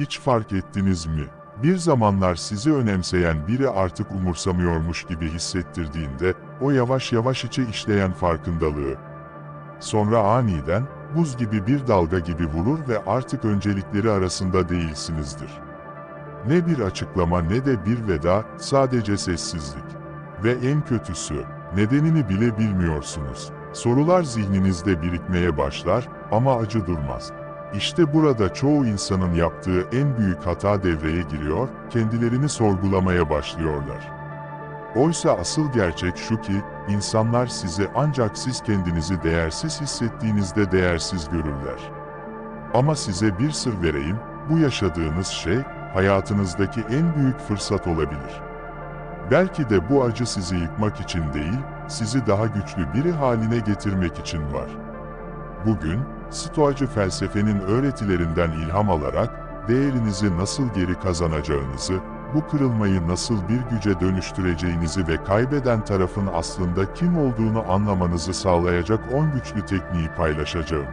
Hiç fark ettiniz mi? Bir zamanlar sizi önemseyen biri artık umursamıyormuş gibi hissettirdiğinde, o yavaş yavaş içe işleyen farkındalığı. Sonra aniden, buz gibi bir dalga gibi vurur ve artık öncelikleri arasında değilsinizdir. Ne bir açıklama ne de bir veda, sadece sessizlik. Ve en kötüsü, nedenini bile bilmiyorsunuz. Sorular zihninizde birikmeye başlar ama acı durmaz. İşte burada çoğu insanın yaptığı en büyük hata devreye giriyor, kendilerini sorgulamaya başlıyorlar. Oysa asıl gerçek şu ki, insanlar sizi ancak siz kendinizi değersiz hissettiğinizde değersiz görürler. Ama size bir sır vereyim, bu yaşadığınız şey, hayatınızdaki en büyük fırsat olabilir. Belki de bu acı sizi yıkmak için değil, sizi daha güçlü biri haline getirmek için var. Bugün, Stoacı felsefenin öğretilerinden ilham alarak, değerinizi nasıl geri kazanacağınızı, bu kırılmayı nasıl bir güce dönüştüreceğinizi ve kaybeden tarafın aslında kim olduğunu anlamanızı sağlayacak 10 güçlü tekniği paylaşacağım.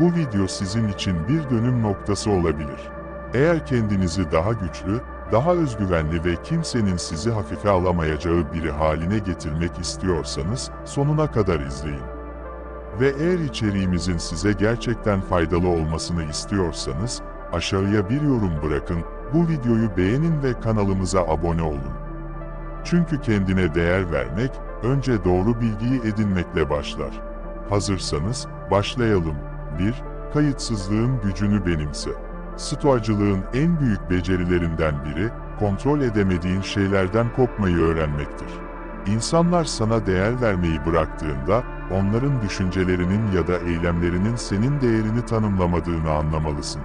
Bu video sizin için bir dönüm noktası olabilir. Eğer kendinizi daha güçlü, daha özgüvenli ve kimsenin sizi hafife alamayacağı biri haline getirmek istiyorsanız, sonuna kadar izleyin. Ve eğer içeriğimizin size gerçekten faydalı olmasını istiyorsanız, aşağıya bir yorum bırakın, bu videoyu beğenin ve kanalımıza abone olun. Çünkü kendine değer vermek, önce doğru bilgiyi edinmekle başlar. Hazırsanız, başlayalım. 1. Kayıtsızlığın gücünü benimse. Stoacılığın en büyük becerilerinden biri, kontrol edemediğin şeylerden kopmayı öğrenmektir. İnsanlar sana değer vermeyi bıraktığında, onların düşüncelerinin ya da eylemlerinin senin değerini tanımlamadığını anlamalısın.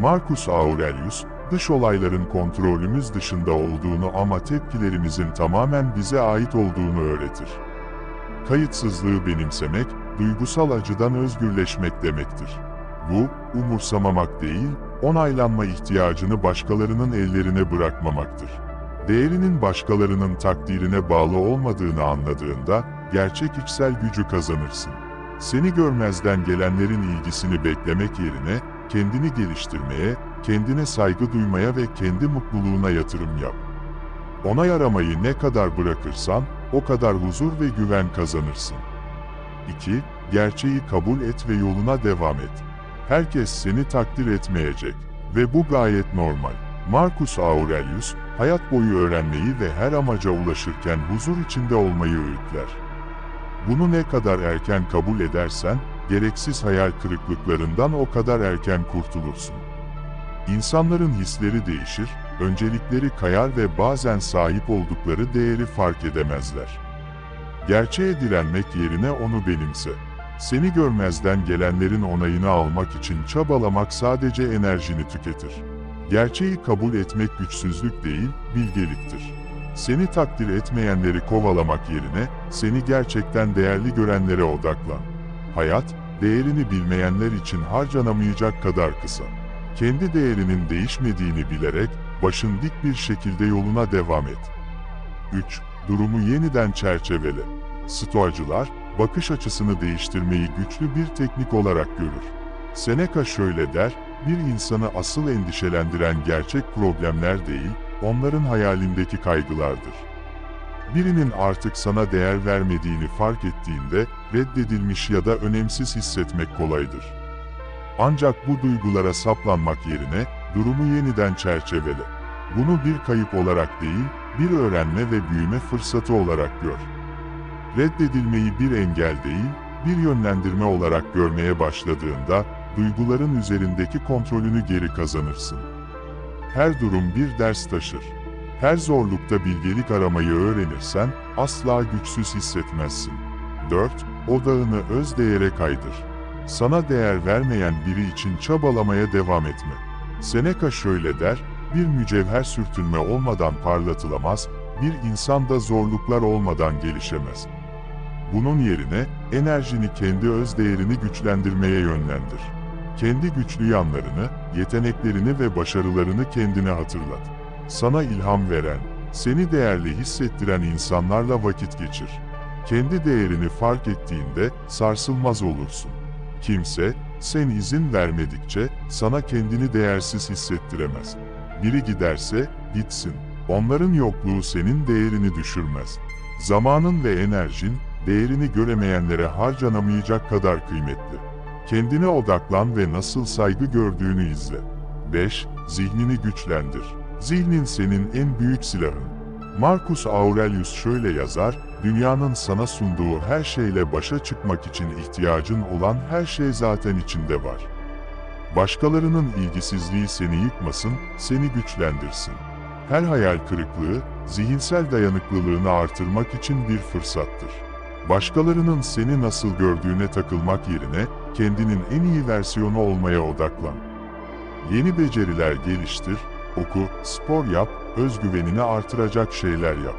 Marcus Aurelius, dış olayların kontrolümüz dışında olduğunu ama tepkilerimizin tamamen bize ait olduğunu öğretir. Kayıtsızlığı benimsemek, duygusal acıdan özgürleşmek demektir. Bu, umursamamak değil, onaylanma ihtiyacını başkalarının ellerine bırakmamaktır. Değerinin başkalarının takdirine bağlı olmadığını anladığında, gerçek içsel gücü kazanırsın. Seni görmezden gelenlerin ilgisini beklemek yerine, kendini geliştirmeye, kendine saygı duymaya ve kendi mutluluğuna yatırım yap. Onay aramayı ne kadar bırakırsan, o kadar huzur ve güven kazanırsın. 2. Gerçeği kabul et ve yoluna devam et. Herkes seni takdir etmeyecek ve bu gayet normal. Marcus Aurelius, hayat boyu öğrenmeyi ve her amaca ulaşırken huzur içinde olmayı öğütler. Bunu ne kadar erken kabul edersen, gereksiz hayal kırıklıklarından o kadar erken kurtulursun. İnsanların hisleri değişir, öncelikleri kayar ve bazen sahip oldukları değeri fark edemezler. Gerçeğe direnmek yerine onu benimse. Seni görmezden gelenlerin onayını almak için çabalamak sadece enerjini tüketir. Gerçeği kabul etmek güçsüzlük değil, bilgeliktir. Seni takdir etmeyenleri kovalamak yerine, seni gerçekten değerli görenlere odaklan. Hayat, değerini bilmeyenler için harcanamayacak kadar kısa. Kendi değerinin değişmediğini bilerek, başın dik bir şekilde yoluna devam et. 3. Durumu yeniden çerçevele. Stoacılar, bakış açısını değiştirmeyi güçlü bir teknik olarak görür. Seneca şöyle der, bir insanı asıl endişelendiren gerçek problemler değil, onların hayalindeki kaygılardır. Birinin artık sana değer vermediğini fark ettiğinde, reddedilmiş ya da önemsiz hissetmek kolaydır. Ancak bu duygulara saplanmak yerine, durumu yeniden çerçevele. Bunu bir kayıp olarak değil, bir öğrenme ve büyüme fırsatı olarak gör. Reddedilmeyi bir engel değil, bir yönlendirme olarak görmeye başladığında, duyguların üzerindeki kontrolünü geri kazanırsın. Her durum bir ders taşır. Her zorlukta bilgelik aramayı öğrenirsen, asla güçsüz hissetmezsin. 4. Odağını öz değere kaydır. Sana değer vermeyen biri için çabalamaya devam etme. Seneca şöyle der, bir mücevher sürtünme olmadan parlatılamaz, bir insan da zorluklar olmadan gelişemez. Bunun yerine, enerjini kendi öz değerini güçlendirmeye yönlendir. Kendi güçlü yanlarını, yeteneklerini ve başarılarını kendine hatırlat. Sana ilham veren, seni değerli hissettiren insanlarla vakit geçir. Kendi değerini fark ettiğinde sarsılmaz olursun. Kimse, Sen izin vermedikçe sana kendini değersiz hissettiremez. Biri giderse gitsin. Onların yokluğu senin değerini düşürmez. Zamanın ve enerjin değerini göremeyenlere harcanamayacak kadar kıymetli. Kendine odaklan ve nasıl saygı gördüğünü izle. 5. Zihnini güçlendir. Zihnin senin en büyük silahın. Marcus Aurelius şöyle yazar, dünyanın sana sunduğu her şeyle başa çıkmak için ihtiyacın olan her şey zaten içinde var. Başkalarının ilgisizliği seni yıkmasın, seni güçlendirsin. Her hayal kırıklığı, zihinsel dayanıklılığını artırmak için bir fırsattır. Başkalarının seni nasıl gördüğüne takılmak yerine, kendinin en iyi versiyonu olmaya odaklan. Yeni beceriler geliştir, oku, spor yap, özgüvenini artıracak şeyler yap.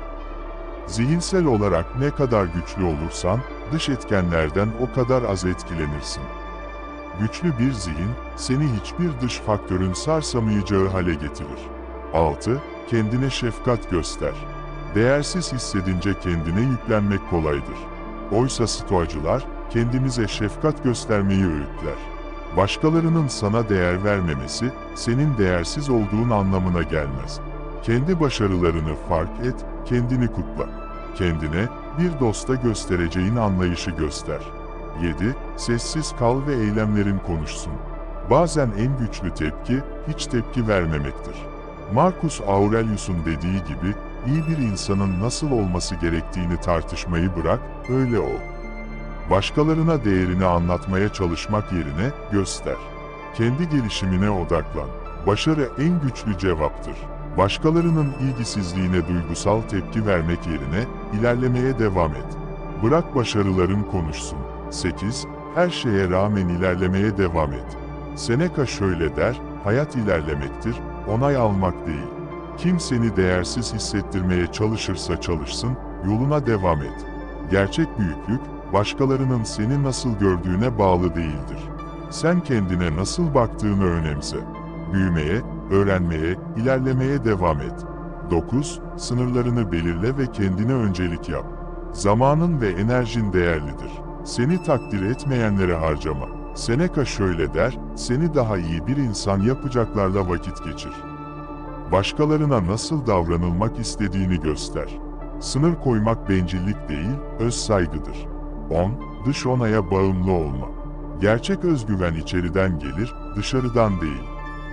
Zihinsel olarak ne kadar güçlü olursan, dış etkenlerden o kadar az etkilenirsin. Güçlü bir zihin, seni hiçbir dış faktörün sarsamayacağı hale getirir. 6. Kendine şefkat göster. Değersiz hissedince kendine yüklenmek kolaydır. Oysa stoacılar, kendimize şefkat göstermeyi öğütler. Başkalarının sana değer vermemesi, senin değersiz olduğun anlamına gelmez. Kendi başarılarını fark et, kendini kutla. Kendine, bir dosta göstereceğin anlayışı göster. 7. Sessiz kal ve eylemlerin konuşsun. Bazen en güçlü tepki, hiç tepki vermemektir. Marcus Aurelius'un dediği gibi, iyi bir insanın nasıl olması gerektiğini tartışmayı bırak, öyle ol. Başkalarına değerini anlatmaya çalışmak yerine göster. Kendi gelişimine odaklan. Başarı en güçlü cevaptır. Başkalarının ilgisizliğine duygusal tepki vermek yerine ilerlemeye devam et. Bırak başarıların konuşsun. 8. Her şeye rağmen ilerlemeye devam et. Seneca şöyle der, hayat ilerlemektir, onay almak değil. Kim seni değersiz hissettirmeye çalışırsa çalışsın, yoluna devam et. Gerçek büyüklük, başkalarının seni nasıl gördüğüne bağlı değildir. Sen kendine nasıl baktığını önemse. Büyümeye, öğrenmeye, ilerlemeye devam et. 9. Sınırlarını belirle ve kendine öncelik yap. Zamanın ve enerjin değerlidir. Seni takdir etmeyenlere harcama. Seneca şöyle der, seni daha iyi bir insan yapacaklarla vakit geçir. Başkalarına nasıl davranılmak istediğini göster. Sınır koymak bencillik değil, öz saygıdır. 10. Dış onaya bağımlı olma. Gerçek özgüven içeriden gelir, dışarıdan değil.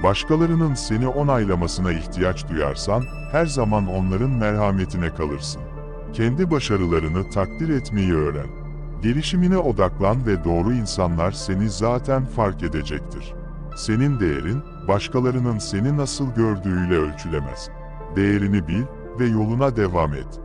Başkalarının seni onaylamasına ihtiyaç duyarsan, her zaman onların merhametine kalırsın. Kendi başarılarını takdir etmeyi öğren. Gelişimine odaklan ve doğru insanlar seni zaten fark edecektir. Senin değerin, başkalarının seni nasıl gördüğüyle ölçülemez. Değerini bil ve yoluna devam et.